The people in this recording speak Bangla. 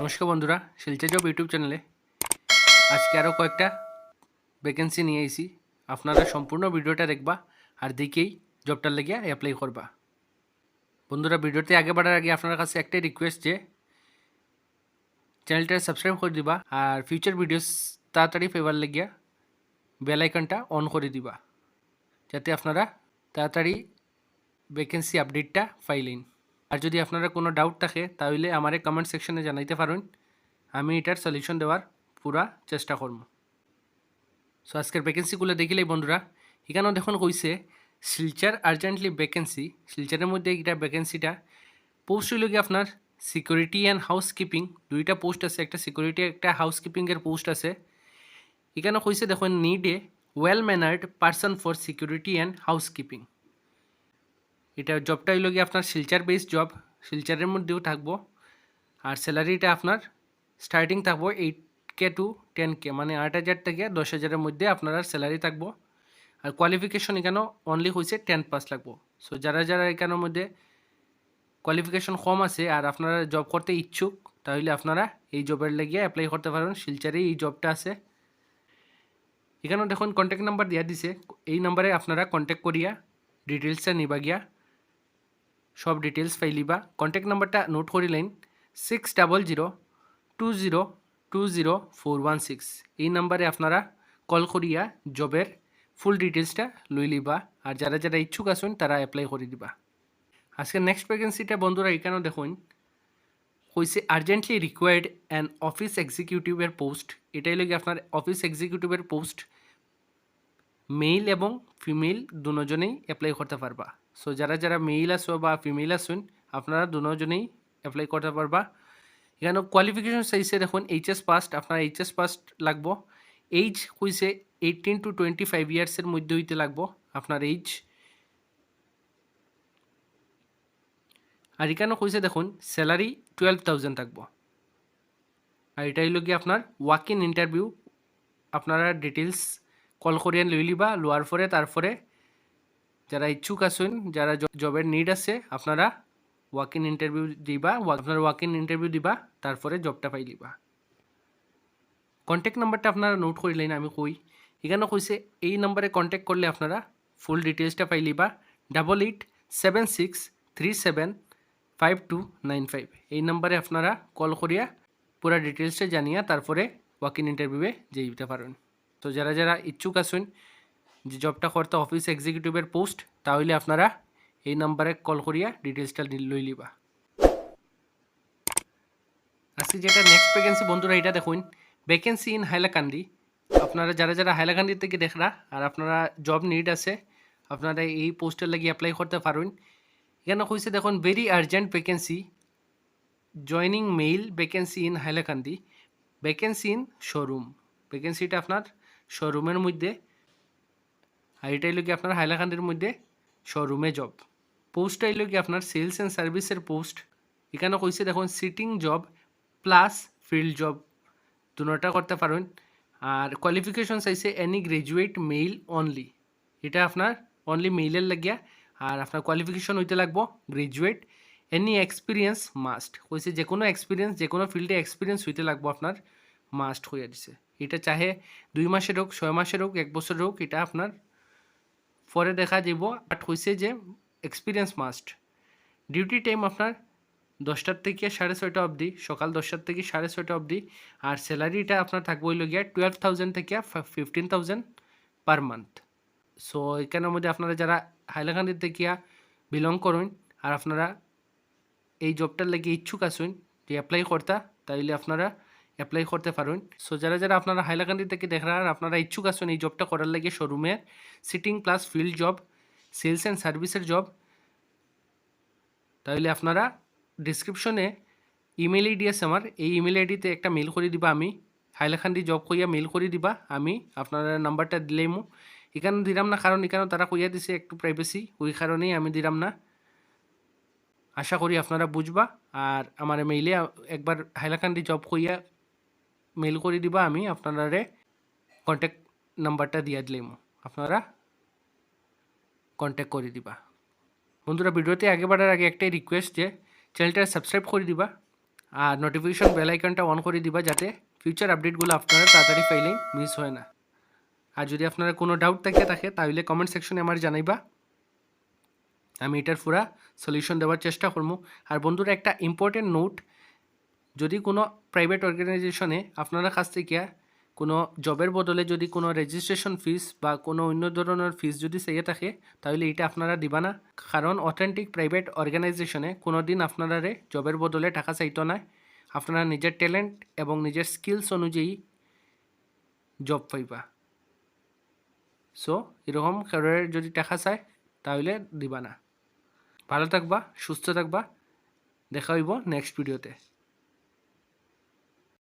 নমস্কার বন্ধুরা, শিলচা জব ইউটিউব চ্যানেলে আজকে আরও কয়েকটা ভ্যাকেন্সি নিয়ে আইছি। আপনারা সম্পূর্ণ ভিডিওটা দেখবা আর দেখেই জবটার লেগে অ্যাপ্লাই করবা। বন্ধুরা, ভিডিওতে আগে বাড়ার আগে আপনার কাছে একটাই রিকোয়েস্ট যে চ্যানেলটা সাবস্ক্রাইব করে দিবা আর ফিউচার ভিডিওস তাড়াতাড়ি পেবার লেগিয়া বেল আইকনটা অন করে দিবা। যাতে আপনারা তাড়াতাড়ি ভ্যাকেন্সি আপডেটটা পাইলেন। আর যদি আপনারা কোনো ডাউট থাকে, তাহলে আমারে কমেন্ট সেকশনে জানাইতে পারেন। আমি এটার সলিউশন দেওয়ার পুরা চেষ্টা করব। সো আজকের ভ্যাকেন্সিগুলো দেখিলেই বন্ধুরা। এখানেও দেখুন কইছে, শিলচার আর্জেন্টলি ভ্যাকেন্সি শিলচারের মধ্যে এটা ভ্যাকেন্সিটা পোস্ট হইল গিয়ে আপনার সিকিউরিটি অ্যান্ড হাউস কিপিং দুইটা পোস্ট আছে, একটা সিকিউরিটি একটা হাউস কিপিংয়ের পোস্ট আছে। এখানে কইছে, দেখুন need a well mannered person for security and housekeeping এটা জবটা হইল গিয়ে আপনার শিলচার বেস জব শিলচারের মধ্যেও থাকব। আর স্যালারিটা আপনার স্টার্টিং থাকব eight K to ten K মানে আট হাজার থেকে দশ হাজারের মধ্যে আপনার স্যালারি থাকব। আর কোয়ালিফিকেশন এখানেও অনলি হয়েছে টেন পাস লাগবো। সো যারা যারা এখানের মধ্যে কোয়ালিফিকেশন কম আছে আর আপনারা জব করতে ইচ্ছুক, তাহলে আপনারা এই জবের লেগে অ্যাপ্লাই করতে পারেন শিলচারে এই জবটা আছে। এখানেও দেখুন কন্ট্যাক্ট নাম্বার দিয়া দিছে। এই নাম্বারে আপনারা কন্ট্যাক্ট করিয়া ডিটেলসটা নিবা গিয়া। সব ডিটেলস ফাইলিবা কন্ট্যাক্ট নাম্বারটা নোট করিলেন six double zero two zero two zero four one six এই নাম্বারে আপনারা কল করিয়া জবের ফুল ডিটেলসটা লই লিবা আর যারা যারা ইচ্ছুক আছেন তারা অ্যাপ্লাই করে দিবা আজকে নেক্সট ভ্যাকেন্সিটা বন্ধুরা এখানেও দেখুন। হয়েছে আর্জেন্টলি রিকোয়ার্ড অ্যান অফিস এক্সিকিউটিভের পোস্ট এটাই লাগে আপনার অফিস এক্সিকিউটিভের পোস্ট মেল এবং ফিমেল দুজনেই অ্যাপ্লাই করতে পারবা। সো যারা যারা মেল আসো বা ফিমেল আসুন আপনারা দুজনেই অ্যাপ্লাই করতে পারবা। এখানে কোয়ালিফিকেশন চাইছে দেখুন এইচএস পাস্ট আপনার এইচএস পাস্ট লাগবো। এইজ হয়েছে এইটিন টু টোয়েন্টি ফাইভ ইয়ার্সের মধ্যে হইতে লাগবো আপনার এইজ আর এখানে কইছে দেখুন স্যালারি টুয়েলভ থাউজেন্ড থাকব। আর এটা হইল গিয়ে আপনার ওয়াক ইন ইন্টারভিউ আপনারা ডিটেলস কল করিয়া লই লিবা লোয়ার পরে তারপরে যারা ইচ্ছুক আছেন, যারা জবের নিড আছে, আপনারা ওয়াক ইন ইন্টারভিউ দিবা আপনারা ওয়াক ইন ইন্টারভিউ দিবা, তারপরে জবটা পাই দিবা কন্ট্যাক্ট নাম্বারটা আপনারা নোট করিলেন আমি কই। এখানে কইছে, এই নাম্বারে কন্ট্যাক্ট করলে আপনারা ফুল ডিটেলসটা পাই লিবা। Double eight seven six three seven five two nine five এই নাম্বারে আপনারা কল করিয়া পুরা ডিটেলসটা জানিয়া তারপরে ওয়াক ইন ইন্টারভিউয়ে যেতে পারেন। তো যারা যারা ইচ্ছুক আছেন যে জবটা করতে অফিস এক্সিকিউটিভের পোস্ট তাহলে আপনারা এই নাম্বারে কল করিয়া ডিটেলসটা লই লিবা। আজকে যেটা নেক্সট ভ্যাকেন্সি বন্ধুরা এটা দেখুন। ভ্যাকেন্সি ইন হাইলাকান্দি আপনারা যারা যারা হাইলাকান্দি থেকে দেখরা, আর আপনারা জব নিড আছে, আপনারা এই পোস্টের লাগি অ্যাপ্লাই করতে পারেন। এখানে কইছে দেখুন very urgent vacancy joining male vacancy in Hailakandi vacancy in showroom ভ্যাকেন্সিটা আপনার শোরুমের মধ্যে। আর এটা হইল কি আপনার হাইলাকান্দির মধ্যে শোরুমে জব পোস্টটা হইল কি আপনার সেলস অ্যান্ড সার্ভিসের পোস্ট এখানে কইছে দেখুন sitting job plus field job দুটা করতে পারেন আর কোয়ালিফিকেশন চাইছে এনি গ্রাজুয়েট মেইল অনলি এটা আপনার অনলি মেইলের লাগিয়া। আর আপনার কোয়ালিফিকেশন হইতে লাগবো গ্রাজুয়েট এনি এক্সপিরিয়েন্স মাস্ট কইছে যে কোনো এক্সপিরিয়েন্স যে কোনো ফিল্ডে এক্সপিরিয়েন্স হইতে লাগবো আপনার মাস্ট হইয়া দিছে। এটা চাহে দুই মাসের হোক, ছয় মাসের হোক, এক বছরের হোক, এটা আপনার পরে দেখা যাব বাট হয়েছে যে এক্সপিরিয়েন্স মাস্ট ডিউটি টাইম আপনার দশটার থেকে সাড়ে ছয়টা অবধি, সকাল দশটার থেকে সাড়ে ছয়টা অবধি, আর স্যালারিটা আপনার থাকবে হইল গিয়া টুয়েলভ থাউজেন্ড থেকে fifteen thousand per month so এখানের মধ্যে আপনারা যারা হাইলাকান্দির থেকে বিলং করুন, আর আপনারা এই জবটার লেগে ইচ্ছুক আসুন যে অ্যাপ্লাই করতা, তাইলে আপনারা অ্যাপ্লাই করতে পারেন। সো যারা যারা আপনারা হাইলাকান্দি থেকে দেখার আপনারা ইচ্ছুক আছেন এই জবটা করার লাগে শোরুমের sitting plus field job sales and সার্ভিসের জব তাহলে আপনারা ডিসক্রিপশনে ইমেল আইডি আছে আমার। এই ইমেল আইডিতে একটা মেল করে দিবা আমি। হাইলাকান্দি জব কইয়া মেল করে দিবা আমি। আপনার নাম্বারটা দিলেই মো। এখানে দিলাম না কারণ এখানে তারা কইয়া দিছে একটু প্রাইভেসি ওই কারণেই আমি দিলাম না। আশা করি আপনারা বুঝবা। আর আমার মেইলে একবার হাইলাকান্দি জব কইয়া মেল করে দিবা, আমি আপনারা কন্ট্যাক্ট নাম্বারটা দিয়া দিলাম। আপনারা কন্ট্যাক্ট করে দিবা। বন্ধুরা, ভিডিওতে আগে বাড়ার আগে একটাই রিকোয়েস্ট যে চ্যানেলটা সাবস্ক্রাইব করে দিবা আর নোটিফিকেশন বেল আইকনটা অন করে দিবা যাতে ফিউচার আপডেটগুলো আপনারা তাড়াতাড়ি পাইলেই মিস হয় না। আর যদি আপনারা কোনো ডাউট থাকে থাকে, তাহলে কমেন্ট সেকশনে আমার জানাইবা। আমি এটার পুরা সলিউশন দেওয়ার চেষ্টা করব। আর বন্ধুরা, একটা ইম্পর্টেন্ট নোট যদি কোনো প্রাইভেট অর্গানাইজেশনে আপনারা কাছ থেকে কোনো জবের বদলে যদি কোনো রেজিস্ট্রেশন ফিস বা কোনো অন্য ধরনের ফিস যদি চেয়ে থাকে, তাহলে এটা আপনারা দিবা না। কারণ অথেন্টিক প্রাইভেট অর্গানাইজেশনে কোনো দিন আপনারা জবের বদলে টাকা চাইতো না। আপনারা নিজের ট্যালেন্ট এবং নিজের স্কিলস অনুযায়ী জব পাইবা। সো এরকম কারোর যদি টাকা চায়, তাহলে দিবা না। ভালো থাকবা, সুস্থ থাকবা। দেখা হইব নেক্সট ভিডিওতে